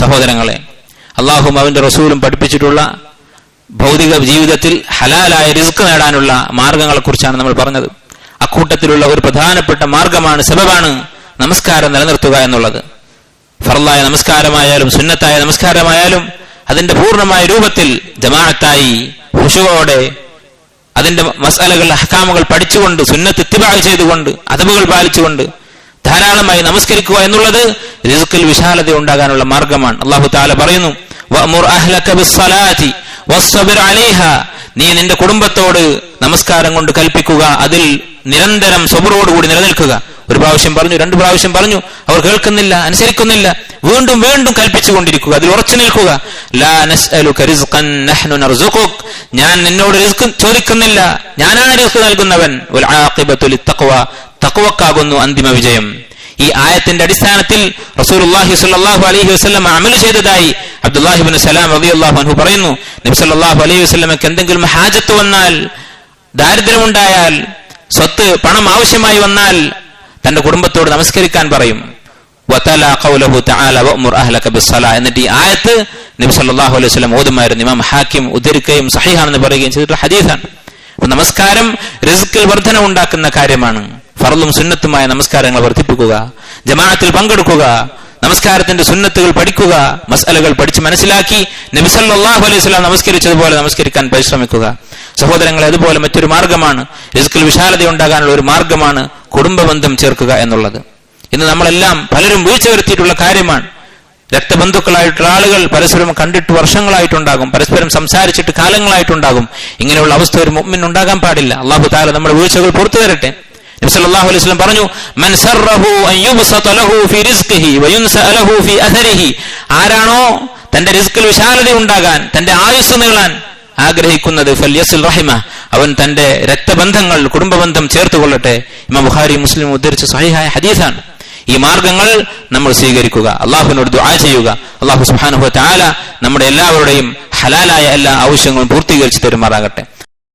സഹോദരങ്ങളെ അള്ളാഹും അവന്റെ റസൂലും പഠിപ്പിച്ചിട്ടുള്ള ഭൗതിക ജീവിതത്തിൽ ഹലാലായ റിസ്ക് നേടാനുള്ള മാർഗങ്ങളെ കുറിച്ചാണ് നമ്മൾ പറഞ്ഞത്. അക്കൂട്ടത്തിലുള്ള ഒരു പ്രധാനപ്പെട്ട മാർഗമാണ് സബബാണ് നമസ്കാരം നിലനിർത്തുക എന്നുള്ളത്. ഫറലായ നമസ്കാരമായാലും സുന്നത്തായ നമസ്കാരമായാലും അതിന്റെ പൂർണമായ രൂപത്തിൽ ജമാഅത്തായി ഹുഷുവോടെ അതിന്റെ മസാലകൾ അഹ്കാമുകൾ പഠിച്ചുകൊണ്ട് സുന്നത്ത് ഇത്തിബാഗ് ചെയ്തുകൊണ്ട് അതബുകൾ പാലിച്ചുകൊണ്ട് ധാരാളമായി നമസ്കരിക്കുക എന്നുള്ളത് റിസുക്കിൽ വിശാലത ഉണ്ടാകാനുള്ള മാർഗമാണ്. അള്ളാഹു താല പറയുന്നു നീ നിന്റെ കുടുംബത്തോട് നമസ്കാരം കൊണ്ട് കൽപ്പിക്കുക അതിൽ നിരന്തരം സ്വബറോടുകൂടി നിലനിൽക്കുക. ഒരു പ്രാവശ്യം പറഞ്ഞു രണ്ട് പ്രാവശ്യം പറഞ്ഞു. അവർ കേൾക്കുന്നില്ല അനുസരിക്കുന്നില്ല. വീണ്ടും വീണ്ടും കൽപ്പിച്ചു കൽപ്പിച്ചുകൊണ്ടിരിക്കുക അതിൽ ഉറച്ചു നിൽക്കുക. ഞാൻ നിന്നോട് റിസ്ക് ചോദിക്കുന്നില്ല. ഞാനാണ് റിസ്ക് നൽകുന്നവൻ. തഖ്വക്കാകുന്നു അന്തിമ വിജയം. ഈ ആയത്തിന്റെ അടിസ്ഥാനത്തിൽ റസൂലുള്ളാഹി സ്വല്ലല്ലാഹു അലൈഹി വസല്ലം അമൽ ചെയ്തതായി അബ്ദുല്ലാഹിബിൻ സലാം റളിയല്ലാഹു അൻഹു പറയുന്നു. നബി സല്ലല്ലാഹു അലൈഹി വസല്ലമക്ക് എന്തെങ്കിലും ഹാജത്ത് വന്നാൽ ദാരിദ്ര്യമുണ്ടായാൽ സ്വത്ത് പണം ആവശ്യമായി വന്നാൽ തന്റെ കുടുംബത്തോട് നമസ്കരിക്കാൻ പറയും. എന്നിട്ട് ഈ ആയത്ത് നബി സല്ലല്ലാഹു അലൈഹി വസല്ലം ഓതുമായിരുന്നു. ഇമാം ഹാക്കിം ഉദ്ധരിക്കുകയും സഹിഹാണെന്ന് പറയുകയും ചെയ്തിട്ടുള്ള ഹദീസാണ്. നമസ്കാരം റിസ്കിൽ വർധന ഉണ്ടാക്കുന്ന കാര്യമാണ്. ഫറലും സുന്നത്തുമായ നമസ്കാരങ്ങൾ വർദ്ധിപ്പിക്കുക ജമാഅത്തിൽ പങ്കെടുക്കുക നമസ്കാരത്തിന്റെ സുന്നത്തുകൾ പഠിക്കുക മസലകൾ പഠിച്ച് മനസ്സിലാക്കി നബിസല്ലാഹു അലൈഹി വസല്ലം നമസ്കരിച്ചതുപോലെ നമസ്കരിക്കാൻ പരിശ്രമിക്കുക. സഹോദരങ്ങളെ അതുപോലെ മറ്റൊരു മാർഗമാണ് റിസ്കിൽ വിശാലത ഉണ്ടാകാനുള്ള ഒരു മാർഗമാണ് കുടുംബബന്ധം ചേർക്കുക എന്നുള്ളത്. ഇന്ന് നമ്മളെല്ലാം പലരും വീഴ്ച വരുത്തിയിട്ടുള്ള കാര്യമാണ്. രക്തബന്ധുക്കളായിട്ടുള്ള ആളുകൾ പരസ്പരം കണ്ടിട്ട് വർഷങ്ങളായിട്ടുണ്ടാകും പരസ്പരം സംസാരിച്ചിട്ട് കാലങ്ങളായിട്ടുണ്ടാകും. ഇങ്ങനെയുള്ള അവസ്ഥ ഒരു മുമ്മിൻ ഉണ്ടാകാൻ പാടില്ല. അള്ളാഹു താല നമ്മുടെ വീഴ്ചകൾ പുറത്തു തരട്ടെ നബി സല്ലല്ലാഹു അലൈഹി പറഞ്ഞു ആരാണോ തന്റെ റിസ്കിൽ വിശാലത ഉണ്ടാകാൻ തന്റെ ആയുസ് നീളാൻ ആഗ്രഹിക്കുന്നത് റഹിമ അവൻ തന്റെ രക്തബന്ധങ്ങൾ കുടുംബബന്ധം ചേർത്തുകൊള്ളട്ടെ. ഇമാം ബുഖാരി മുസ്ലിം ഉദ്ധരിച്ച സഹിഹായ ഹദീസാണ്. ഈ മാർഗങ്ങൾ നമ്മൾ സ്വീകരിക്കുക അള്ളാഹുവിനോട് ദുആ ചെയ്യുക. അള്ളാഹു സുബ്ഹാനഹു വ തആല നമ്മുടെ എല്ലാവരുടെയും ഹലാലായ എല്ലാ ആവശ്യങ്ങളും പൂർത്തീകരിച്ചു തരുമാറാകട്ടെ.